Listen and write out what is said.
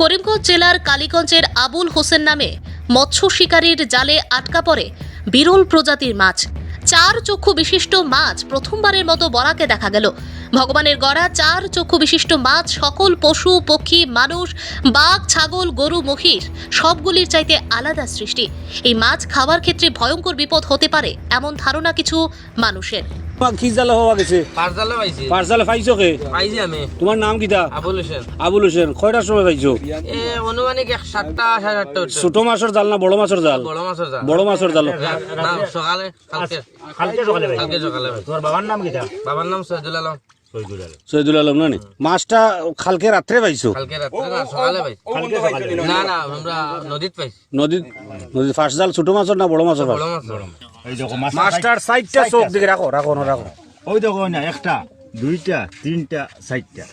করিমগঞ্জ জেলার কালীগঞ্জের আবুল হোসেন নামে মৎস্য শিকারীর জালে আটকা পড়ে বিরল প্রজাতির মাছ। চার চক্ষু বিশিষ্ট মাছ প্রথমবারের মতো বরাকে দেখা গেল। ভগবানের গড়া, চার চক্ষু বিশিষ্ট মাছ, সকল পশু, পক্ষী, মানুষ, বাঘ, ছাগল, গরু, মহিষ, সবগুলির চাইতে আলাদা সৃষ্টি। এই মাছ খাওয়ার ক্ষেত্রে ভয়ঙ্কর বিপদ হতে পারে এমন ধারণা কিছু মানুষের। কি জালে হওয়া গেছে? পারজালে পাইছি। পার্সালে পাইছো কে? পাইছি আমি। তোমার নাম কিটা আবুল হোসেন। আবুল হোসেন কয়টার সময় পাইছো? এ অনুমানিক এক সাতটা সাড়ে সাতটা ছোট মাছের জাল না বড় মাছের জাল? বড় মাছের যা বড় মাছের জাল। না সকালে কালকে। কালকে সকালে কালকে সকালে তোমার বাবার নাম কিটা বাবার নাম সৈয়দুল আলম। সৈদুল আলম না মাছটা কালকে রাত্রে পাইছো নদীত পাইছি নদীত জাল ছোট মাছের না বড় মাছের মাছ এই মাছটার সাইডটা চোখ দিকে রাখো রাখো না রাখো ওই দেখো না একটা দুইটা তিনটা সাইডটা